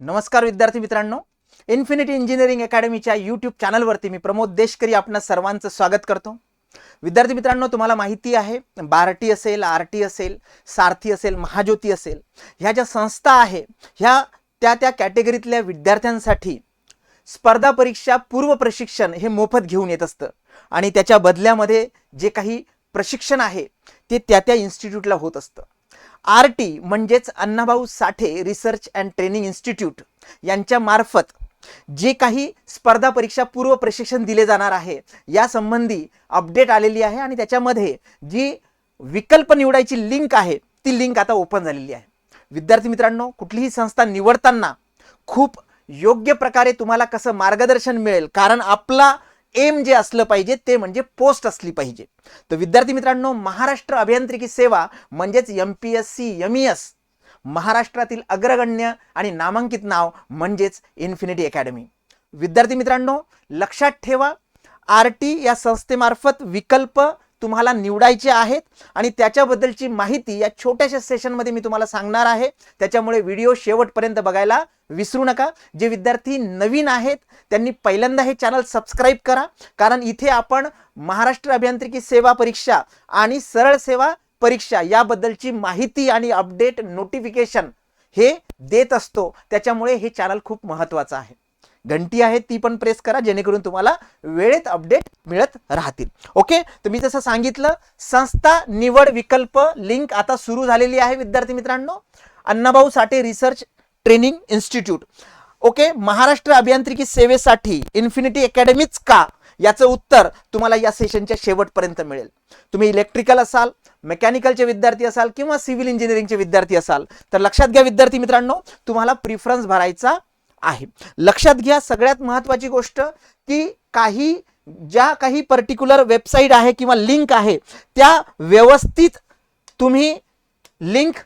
नमस्कार विद्यार्थी मित्रांनो. इन्फिनिटी इंजिनिअरिंग अकॅडमीच्या यूट्यूब चॅनलवरती मी प्रमोद देशकरी आपणा सर्वांचं स्वागत करतो. विद्यार्थी मित्रांनो तुम्हाला माहिती आहे बार्टी असेल आर टी असेल सारथी असेल महाज्योती असेल ह्या ज्या संस्था आहे ह्या त्या त्या कॅटेगरीतल्या विद्यार्थ्यांसाठी स्पर्धा परीक्षा पूर्व प्रशिक्षण हे मोफत घेऊन येत असतं. आणि त्याच्या बदल्यामध्ये जे काही प्रशिक्षण आहे ते त्या त्या इन्स्टिट्यूटला होत असतं. आर टी म्हणजेच Annabhau Sathe research and training institute यांच्या मार्फत जे काही स्पर्धा परीक्षा पूर्व प्रशिक्षण दिले जाणार आहे या संबंधी अपडेट आलेली आहे आणि त्याच्यामध्ये जी विकल्प निवडायची लिंक आहे ती लिंक आता ओपन झालेली आहे. विद्यार्थी मित्रांनो कुठलीही संस्था निवडताना खूप योग्य प्रकारे तुम्हाला कसं मार्गदर्शन मिळेल कारण आपला एम जे असलं पाहिजे ते म्हणजे पोस्ट असली पाहिजे. तर विद्यार्थी मित्रांनो महाराष्ट्र अभियांत्रिकी सेवा म्हणजेच M P S C M E S महाराष्ट्रातील अग्रगण्य आणि नामांकित नाव म्हणजेच इन्फिनिटी अकॅडमी विद्यार्थी मित्रांनो लक्षात ठेवा आर टी या संस्थेमार्फत विकल्प तुम्हाला निवडायचे आहेत आणि त्याच्याबद्दलची माहिती या छोट्याशा सेशनमध्ये मी तुम्हाला सांगणार आहे. त्याच्यामुळे व्हिडिओ शेवटपर्यंत बघायला विसरू नका. जे विद्यार्थी नवीन आहेत त्यांनी पहिल्यांदा हे चॅनल सबस्क्राईब करा. कारण इथे आपण महाराष्ट्र अभियांत्रिकी सेवा परीक्षा आणि सरळ सेवा परीक्षा याबद्दलची माहिती आणि अपडेट नोटिफिकेशन हे देत असतो. त्याच्यामुळे हे चॅनल खूप महत्त्वाचं आहे. घंटी आहे ती पण प्रेस करा जेणेकरून तुम्हाला वेळेत अपडेट मिळत राहतील. ओके तर मी जसं सांगितलं संस्था निवड विकल्प लिंक आता सुरू झालेली आहे विद्यार्थी मित्रांनो. Annabhau Sathe research training institute okay Maharashtra अभियांत्रिकी सेवेसाठी इन्फिनिटी अकॅडमीच का? याचं उत्तर तुम्हाला या सेशनच्या शेवटपर्यंत मिळेल. तुम्ही इलेक्ट्रिकल असाल मेकॅनिकलचे विद्यार्थी असाल किंवा सिव्हिल इंजिनिअरिंगचे विद्यार्थी असाल तर लक्षात घ्या विद्यार्थी मित्रांनो तुम्हाला प्रिफरन्स भरायचा आहे. लक्षात घ्या सगळ्यात महत्वाची गोष्ट की काही ज्या काही पर्टिक्युलर वेबसाईट आहे किंवा लिंक आहे त्या व्यवस्थित तुम्ही लिंक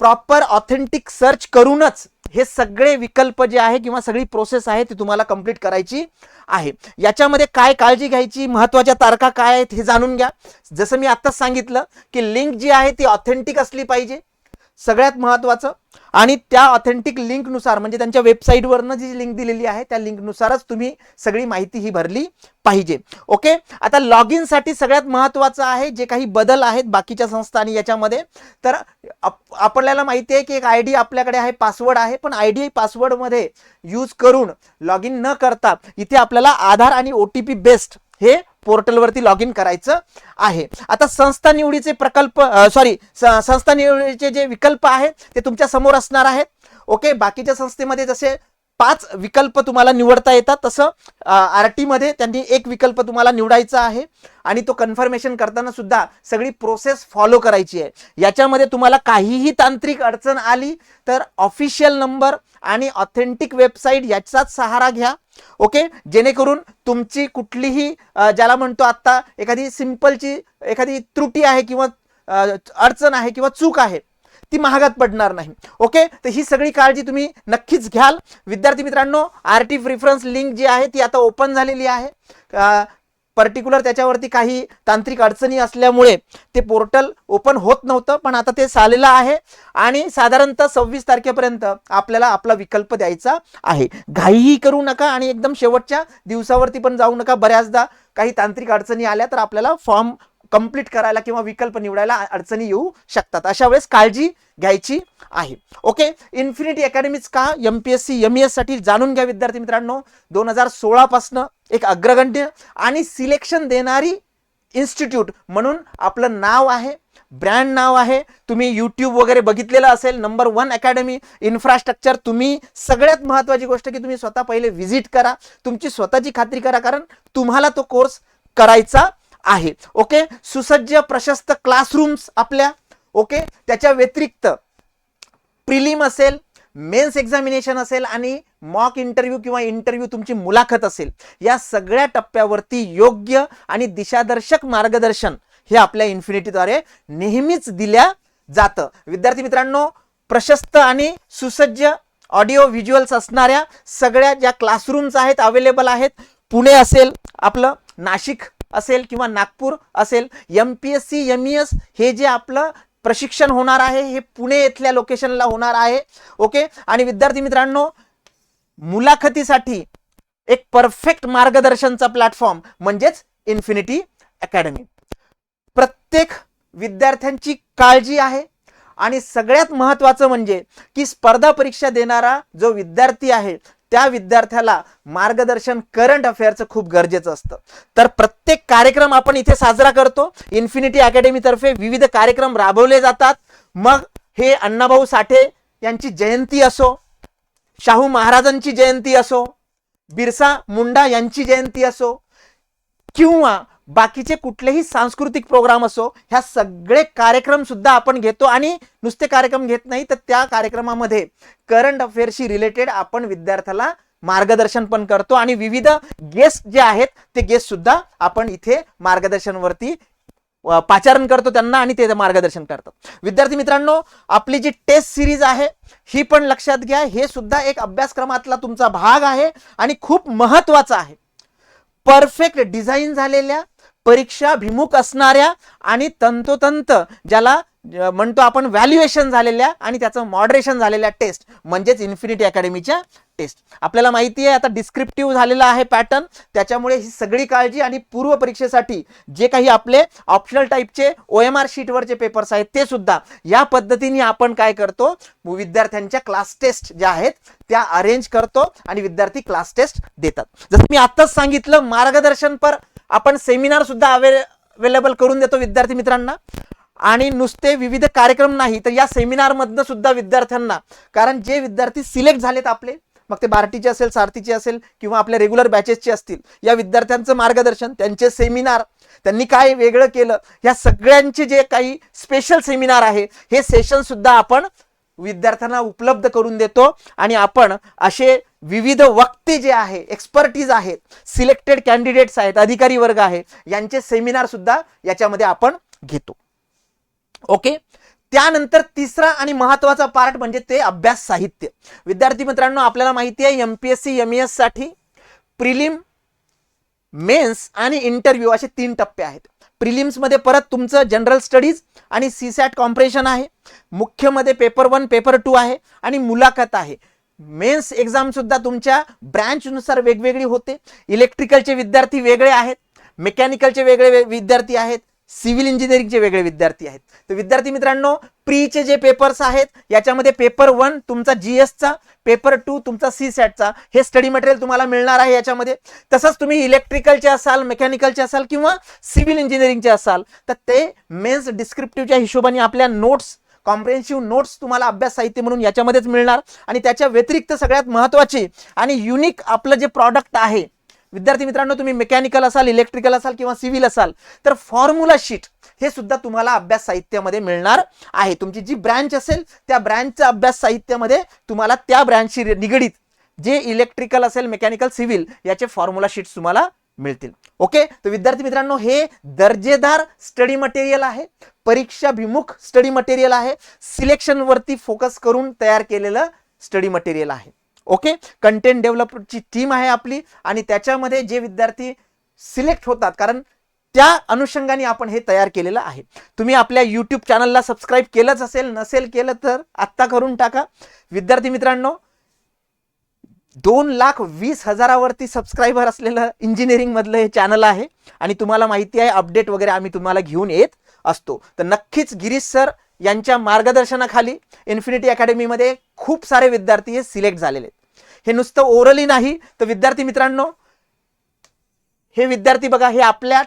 प्रॉपर ऑथेंटिक सर्च करूनच हे सगळे विकल्प जे आहे किंवा सगळी प्रोसेस आहे ती तुम्हाला कंप्लीट करायची आहे. याच्यामध्ये काय काळजी घ्यायची महत्त्वाच्या तारखा काय आहेत हे जाणून घ्या. जसं मी आत्ताच सांगितलं की लिंक जी आहे ती ऑथेंटिक असली पाहिजे. सगळ्यात महत्वाचं. आणि त्या ऑथेंटिक लिंकनुसार म्हणजे त्यांच्या वेबसाईटवरनं जी लिंक दिलेली आहे त्या लिंकनुसारच तुम्ही सगळी माहिती ही भरली पाहिजे. ओके आता लॉग इनसाठी सगळ्यात महत्त्वाचं आहे जे काही बदल आहेत बाकीच्या संस्था आणि याच्यामध्ये. तर आप- आपल्याला माहिती आहे की एक आय डी आपल्याकडे आहे पासवर्ड आहे पण आय डी पासवर्डमध्ये यूज करून लॉग इन न करता इथे आपल्याला आधार आणि ओ टी पी बेस्ड हे पोर्टलवरती लॉग इन करायचं आहे. आता संस्था निवडीचे प्रकल्प सॉरी संस्था निवडीचे जे विकल्प आहेत ते तुमच्यासमोर असणार आहेत. ओके बाकीच्या संस्थेमध्ये जसे पाच विकल्प तुम्हाला निवडता येतात. तसं आर टीमध्ये त्यांनी एक विकल्प तुम्हाला निवडायचा आहे आणि तो कन्फर्मेशन करताना सुद्धा सगळी प्रोसेस फॉलो करायची आहे. याच्यामध्ये तुम्हाला काहीही तांत्रिक अडचण आली तर ऑफिशियल नंबर आणि ऑथेंटिक वेबसाईट याचाच सहारा घ्या. ओके? जेणेकरून तुमची कुठलीही ज्याला म्हणतो आत्ता एखादी सिम्पलची एखादी त्रुटी आहे किंवा अडचण आहे किंवा चूक आहे ती महागात पडणार नाही. ओके तर ही सगळी काळजी तुम्ही नक्कीच घ्याल. विद्यार्थी मित्रांनो आर टी प्रिफरन्स लिंक जी आहे ती आता ओपन झालेली आहे. पर्टिक्युलर त्याच्यावरती काही तांत्रिक अडचणी असल्यामुळे ते पोर्टल ओपन होत नव्हतं पण आता ते चाललेलं आहे. आणि साधारणतः सव्वीस तारखेपर्यंत आपल्याला आपला विकल्प द्यायचा आहे. घाईही करू नका आणि एकदम शेवटच्या दिवसावरती पण जाऊ नका. बऱ्याचदा काही तांत्रिक अडचणी आल्या तर आपल्याला फॉर्म कंप्लीट करायला किंवा विकल्प निवडायला अडचणी येऊ शकतात. अशा वेळेस काळजी घ्यायची आहे. ओके इन्फिनिटी अकॅडमीच का M P S C M E एससाठी जाणून घ्या विद्यार्थी मित्रांनो. दोन हजार सोळापासनं एक अग्रगण्य आणि सिलेक्शन देणारी इन्स्टिट्यूट म्हणून आपलं नाव आहे ब्रँड नाव आहे. तुम्ही यूट्यूब वगैरे बघितलेलं असेल नंबर वन अकॅडमी इन्फ्रास्ट्रक्चर तुम्ही सगळ्यात महत्त्वाची गोष्ट की तुम्ही स्वतः पहिले व्हिजिट करा. तुमची स्वतःची खात्री करा कारण तुम्हाला तो कोर्स करायचा आहे. ओके सुसज्ज प्रशस्त क्लासरूम्स आपल्या. ओके त्याच्या व्यतिरिक्त प्रिलिम असेल मेन्स एक्झामिनेशन असेल आणि मॉक इंटरव्ह्यू किंवा इंटरव्ह्यू तुमची मुलाखत असेल. या सगळ्या टप्प्यावरती योग्य आणि दिशादर्शक मार्गदर्शन हे आपल्या इन्फिनिटीद्वारे नेहमीच दिल्या जातं. विद्यार्थी मित्रांनो प्रशस्त आणि सुसज्ज ऑडिओ व्हिज्युअल्स असणाऱ्या सगळ्या ज्या क्लासरूम्स आहेत अवेलेबल आहेत पुणे असेल आपलं नाशिक असेल किंवा नागपूर असेल M P S C M E S हे जे आपलं प्रशिक्षण होणार आहे हे पुणे येथल्या लोकेशनला होणार आहे. ओके आणि विद्यार्थी मित्रांनो मुलाखतीसाठी एक परफेक्ट मार्गदर्शनचा प्लॅटफॉर्म म्हणजेच इन्फिनिटी अकॅडमी प्रत्येक विद्यार्थ्यांची काळजी आहे आणि सगळ्यात महत्त्वाचं म्हणजे की स्पर्धा परीक्षा देणारा जो विद्यार्थी आहे त्या विद्यार्थ्याला मार्गदर्शन करंट अफेअरचं खूप गरजेचं असतं. तर प्रत्येक कार्यक्रम आपण इथे साजरा करतो. इन्फिनिटी अकॅडमीतर्फे विविध कार्यक्रम राबवले जातात. मग हे अण्णाभाऊ साठे यांची जयंती असो शाहू महाराजांची जयंती असो बिरसा मुंडा यांची जयंती असो किंवा बाकीचे कुठलेही सांस्कृतिक प्रोग्राम असो ह्या सगळे कार्यक्रम सुद्धा आपण घेतो आणि नुसते कार्यक्रम घेत नाही तर त्या कार्यक्रमामध्ये करंट अफेअरशी रिलेटेड आपण विद्यार्थ्याला मार्गदर्शन पण करतो आणि विविध गेस्ट जे आहेत ते गेस्ट सुद्धा आपण इथे मार्गदर्शनवरती पाचारण करतो त्यांना आणि ते मार्गदर्शन करतात. विद्यार्थी मित्रांनो आपली जी टेस्ट सिरीज आहे ही पण लक्षात घ्या. हे सुद्धा एक अभ्यासक्रमातला तुमचा भाग आहे आणि खूप महत्त्वाचा आहे. परफेक्ट डिझाईन झालेल्या परीक्षाभिमुख असणाऱ्या आणि तंतोतंत ज्याला म्हणतो आपण व्हॅल्युएशन झालेल्या आणि त्याचं मॉडरेशन झालेल्या टेस्ट म्हणजेच इन्फिनिटी अकॅडमीच्या टेस्ट आपल्याला माहिती आहे आता डिस्क्रिप्टिव्ह झालेला आहे पॅटर्न त्याच्यामुळे ही सगळी काळजी आणि पूर्व परीक्षेसाठी जे काही आपले ऑप्शनल टाईपचे ओ एम आर शीटवरचे पेपर्स आहेत ते सुद्धा या पद्धतीने आपण काय करतो विद्यार्थ्यांच्या क्लास टेस्ट ज्या आहेत त्या अरेंज करतो आणि विद्यार्थी क्लास टेस्ट देतात. जसं मी आत्ताच सांगितलं मार्गदर्शन पर आपण सेमिनार सुद्धा अवेलेबल करून देतो विद्यार्थी मित्रांना. आणि नुसते विविध कार्यक्रम नाही तर या सेमिनारमधनं सुद्धा विद्यार्थ्यांना कारण जे विद्यार्थी सिलेक्ट झालेत आपले मग ते बार्टीचे असेल सारथीचे असेल किंवा आपल्या रेग्युलर बॅचेसचे असतील या विद्यार्थ्यांचं मार्गदर्शन त्यांचे सेमिनार त्यांनी काय वेगळं केलं ह्या सगळ्यांचे जे काही स्पेशल सेमिनार आहे हे सेशन सुद्धा आपण विद्यार्थ्यांना उपलब्ध करून देतो. आणि आपण असे विविध वक्ते जे आहे एक्सपर्टीज आहेत सिलेक्टेड कॅन्डिडेट्स आहेत अधिकारी वर्ग आहे यांचे सेमिनार सुद्धा याच्यामध्ये आपण घेतो. ओके? त्यानंतर तिसरा आणि महत्त्वाचा पार्ट म्हणजे ते अभ्यास साहित्य. विद्यार्थी मित्रांनो आपल्याला माहिती आहे M P S C M एससाठी prelim mains आणि इंटरव्ह्यू असे तीन टप्पे आहेत. प्रिलिम्समध्ये परत तुमचं जनरल स्टडीज आणि सी सॅट कॉम्प्रेशन आहे. मुख्यमध्ये पेपर वन पेपर टू आहे आणि मुलाखत आहे. मेन्स एक्झामसुद्धा तुमच्या ब्रँचनुसार वेगवेगळी होते. इलेक्ट्रिकलचे विद्यार्थी वेगळे आहेत. मेकॅनिकलचे वेगळे विद्यार्थी आहेत. सिव्हिल इंजिनिअरिंगचे वेगळे विद्यार्थी आहेत. तर विद्यार्थी मित्रांनो प्रीचे जे पेपर्स आहेत याच्यामध्ये पेपर वन तुमचा जी एसचा पेपर टू तुमचा सी सॅटचा हे स्टडी मटेरियल तुम्हाला मिळणार आहे याच्यामध्ये. तसंच तुम्ही इलेक्ट्रिकलचे असाल मेकॅनिकलचे असाल किंवा सिव्हिल इंजिनिअरिंगचे असाल तर ते मेन्स डिस्क्रिप्टिव्हच्या हिशोबाने आपल्या नोट्स कॉम्प्रेन्सिव्ह नोट्स तुम्हाला अभ्यास साहित्य म्हणून याच्यामध्येच मिळणार. आणि त्याच्या व्यतिरिक्त सगळ्यात महत्त्वाचे आणि युनिक आपलं जे प्रॉडक्ट आहे विद्यार्थी मित्रांनो तुम्ही मेकॅनिकल असाल इलेक्ट्रिकल असाल किंवा सिव्हिल असाल तर फॉर्म्युला शीट हे सुद्धा तुम्हाला अभ्यास साहित्यामध्ये मिळणार आहे. तुमची जी ब्रँच असेल त्या ब्रँचच्या अभ्यास साहित्यामध्ये तुम्हाला त्या ब्रँचशी निगडीत जे इलेक्ट्रिकल असेल मेकॅनिकल सिव्हिल याचे फॉर्म्युला शीट्स तुम्हाला मिळतील. ओके तर विद्यार्थी मित्रांनो हे दर्जेदार स्टडी मटेरियल आहे. परीक्षाभिमुख स्टडी मटेरियल आहे. सिलेक्शनवरती फोकस करून तयार केलेलं स्टडी मटेरियल आहे. ओके? कंटेंट डेव्हलपची टीम आहे आपली आणि त्याच्यामध्ये जे विद्यार्थी सिलेक्ट होतात कारण त्या अनुषंगाने आपण हे तयार केलेलं आहे. तुम्ही आपल्या यूट्यूब चॅनलला सबस्क्राईब केलंच असेल नसेल केलं तर आत्ता करून टाका. विद्यार्थी मित्रांनो दोन लाख वीस हजारावरती सबस्क्रायबर असलेलं इंजिनिअरिंगमधलं हे चॅनल आहे आणि तुम्हाला माहिती आहे अपडेट वगैरे आम्ही तुम्हाला घेऊन येत असतो. तर नक्कीच गिरीश सर यांच्या मार्गदर्शनाखाली इन्फिनिटी अकॅडमीमध्ये खूप सारे विद्यार्थी हे सिलेक्ट झालेले आहेत. हे नुसतं ओरली नाही तर विद्यार्थी मित्रांनो हे विद्यार्थी बघा हे आपल्या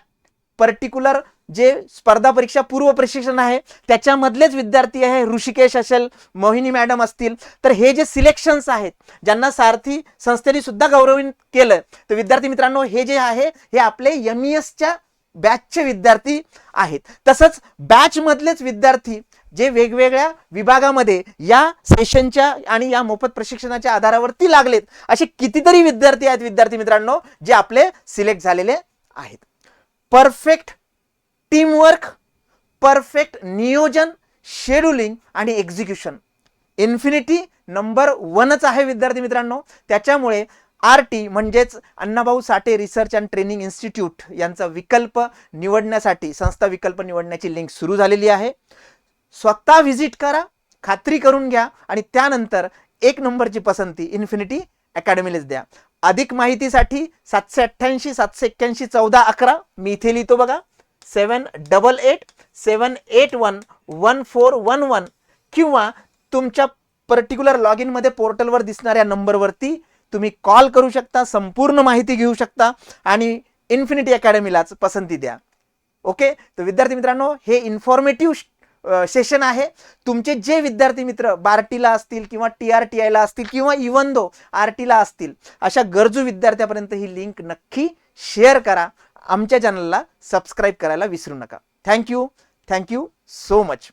पर्टिक्युलर जे स्पर्धा परीक्षा पूर्व प्रशिक्षण आहे त्याच्यामधलेच विद्यार्थी आहे ऋषिकेश असेल मोहिनी मॅडम असतील. तर हे जे सिलेक्शन्स आहेत ज्यांना सारथी संस्थेने सुद्धा गौरवित केलं तर विद्यार्थी मित्रांनो हे जे आहे हे आपले एम एसच्या बॅचचे विद्यार्थी आहेत. तसंच बॅच मधलेच विद्यार्थी जे वेगवेगळ्या विभागामध्ये या सेशनच्या आणि या मोफत प्रशिक्षणाच्या आधारावरती लागलेत असे कितीतरी विद्यार्थी आहेत विद्यार्थी मित्रांनो जे आपले सिलेक्ट झालेले आहेत. परफेक्ट टीमवर्क परफेक्ट नियोजन शेड्युलिंग आणि एक्झिक्युशन इन्फिनिटी नंबर वनच आहे विद्यार्थी मित्रांनो. त्याच्यामुळे आर टी म्हणजेच Annabhau Sathe research and training institute यांचा विकल्प निवडण्यासाठी संस्था विकल्प निवडण्याची लिंक सुरू झालेली आहे. स्वतः व्हिजिट करा खात्री करून घ्या आणि त्यानंतर एक नंबरची पसंती इन्फिनिटी अकॅडमीलाच द्या. अधिक माहितीसाठी सातशे अठ्ठ्याऐंशी सातशे एक्क्याऐंशी चौदा अकरा मी इथे लिहितो बघा. Seven double eight seven eight one one four one one किंवा तुमच्या पर्टिक्युलर लॉग इनमध्ये पोर्टलवर दिसणाऱ्या नंबरवरती तुम्ही कॉल करू शकता संपूर्ण माहिती घेऊ शकता आणि इन्फिनिटी अकॅडमीलाच पसंती द्या. ओके? तर विद्यार्थी मित्रांनो हे इन्फॉर्मेटिव्ह सेशन आहे. तुमचे जे विद्यार्थी मित्र बार्टीला असतील किंवा टी आर टी आयला असतील किंवा इवन दो आर टीला असतील अशा गरजू विद्यार्थ्यापर्यंत ही लिंक नक्की शेअर करा. आमच्या चॅनलला सबस्क्राईब करायला विसरू नका. Thank you thank you so much